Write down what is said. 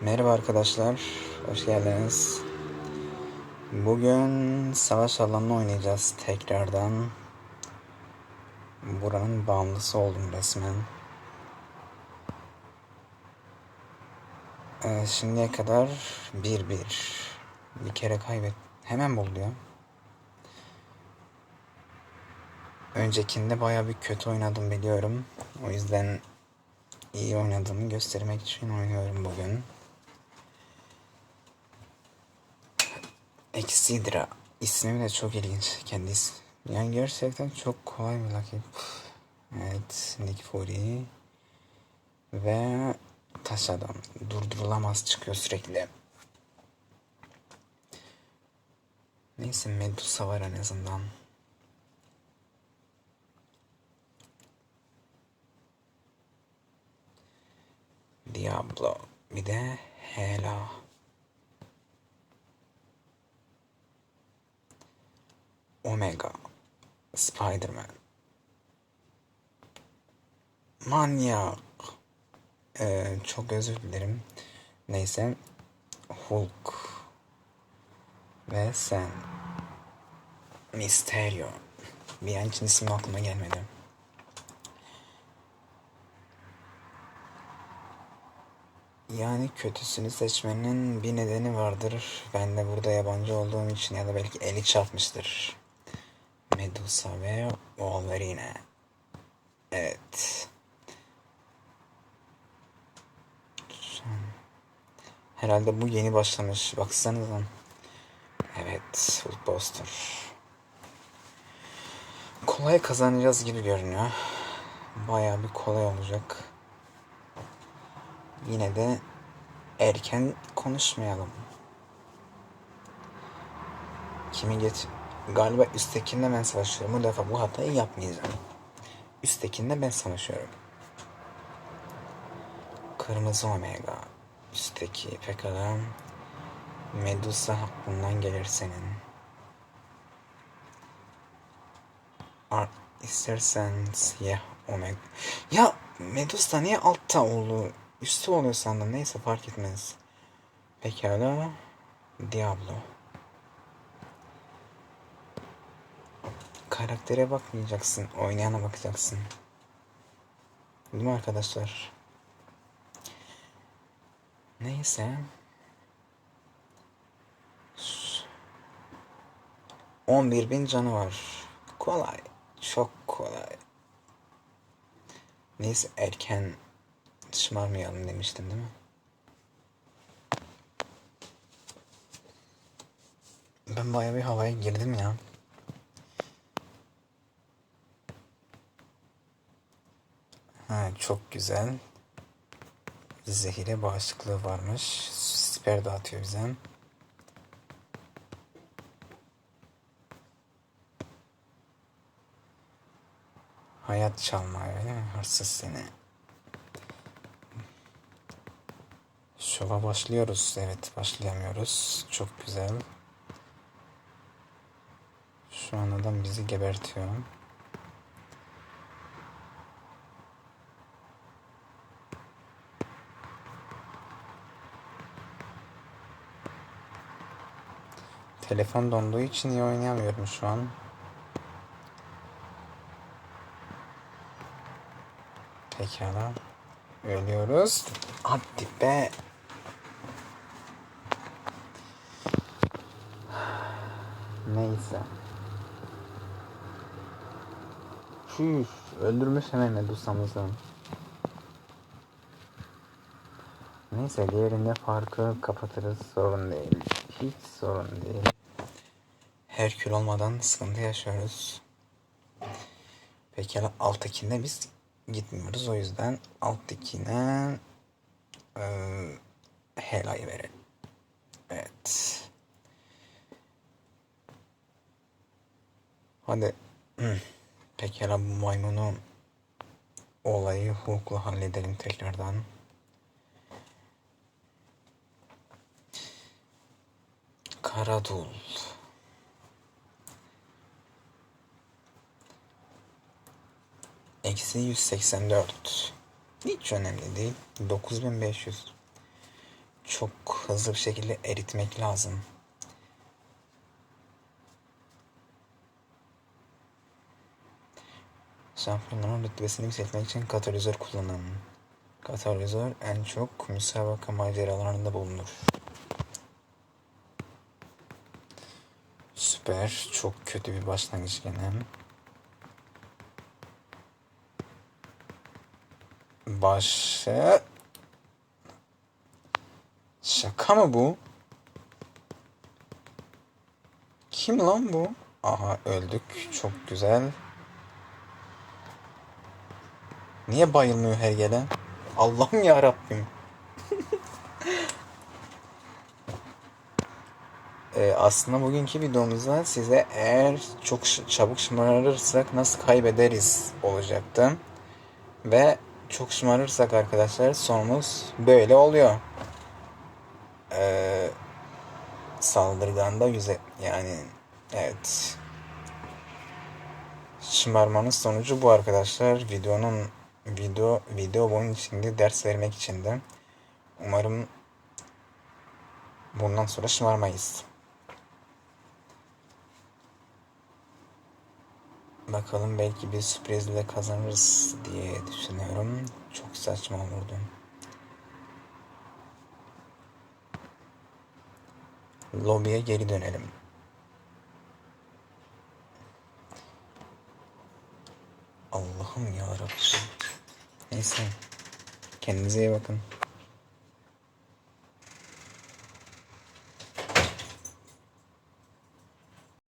Merhaba arkadaşlar, hoş geldiniz. Bugün savaş alanını oynayacağız tekrardan. Buranın bağımlısı oldum resmen. Ee, şimdiye kadar 1-1. Bir, bir kere kaybet. Hemen buldu ya. Öncekinde baya bir kötü oynadım biliyorum. O yüzden iyi oynadığımı göstermek için oynuyorum bugün. Exidra. İsmi de çok ilginç kendisi. Yani gerçekten çok kolay bir rakip. Evet, Nick Fury. Ve Taş Adam. Durdurulamaz çıkıyor sürekli. Neyse Medusa var en azından. Diablo. Bir de Hela. Omega. Spider-Man. Manyak. Ee, çok özür dilerim. Neyse. Hulk. Ve sen. Mysterio. Bir an için isim aklıma gelmedi. Yani kötüsünü seçmenin bir nedeni vardır. Ben de burada yabancı olduğum için ya da belki eli çarpmıştır. Medusa ve Wolverine. Evet. Herhalde bu yeni başlamış. Baksanıza. Evet. Hulkbuster. Kolay kazanacağız gibi görünüyor. Bayağı bir kolay olacak. Yine de erken konuşmayalım. Kimi geç... Galiba üsttekinde ben savaşıyorum. Bu defa bu hatayı yapmayacağım. Üsttekinde ben savaşıyorum. Kırmızı Omega. Üstteki pekala. Medusa aklından gelir senin. Ar istersen siyah Omega. Ya Medusa niye altta oldu? Üstü oluyor sandım. Neyse fark etmez. Pekala. Diablo. Karaktere bakmayacaksın. Oynayana bakacaksın. Değil mi arkadaşlar? Neyse. 11 bin canı var. Kolay. Çok kolay. Neyse erken şımarmayalım demiştim değil mi? Ben bayağı bir havaya girdim ya. Ha, çok güzel. Zehire bağışıklığı varmış. Siper dağıtıyor bize. Hayat çalma öyle mi? Hırsız seni. Şova başlıyoruz. Evet başlayamıyoruz. Çok güzel. Şu an adam bizi gebertiyor. Telefon donduğu için iyi oynayamıyorum şu an. Pekala. Ölüyoruz. Hadi be. Neyse. Şuş, öldürmüş hemen Medusa'mızı. Neyse diğerinde farkı kapatırız sorun değil. Hiç sorun değil. Herkül olmadan sıkıntı yaşıyoruz. Pekala alttakinde biz gitmiyoruz. O yüzden alttakine e, Hela'yı verelim. Evet. Hadi. Pekala bu maymunu olayı hukukla halledelim tekrardan. Karadul. Eksi 184. Hiç önemli değil. 9500. çok hızlı bir şekilde eritmek lazım. Şampiyonların rütbesini yükseltmek için katalizör kullanın. Katalizör en çok müsabaka maceralarında bulunur. Süper. Çok kötü bir başlangıç gene. Başa... Şaka mı bu? Kim lan bu? Aha öldük. Çok güzel. Niye bayılmıyor her gelen? Allah'ım ya Rabbim. Ee, aslında bugünkü videomuzda size eğer çok çabuk şımarırsak nasıl kaybederiz olacaktı. Ve çok şımarırsak arkadaşlar sonumuz böyle oluyor. Ee, saldırganda yüze yani evet. Şımarmanın sonucu bu arkadaşlar. Videonun video video bunun içinde ders vermek için de. Umarım bundan sonra şımarmayız. Bakalım belki bir sürprizle kazanırız diye düşünüyorum. Çok saçma olurdu. Lobiye geri dönelim. Allah'ım ya Rabbim. Neyse. Kendinize iyi bakın.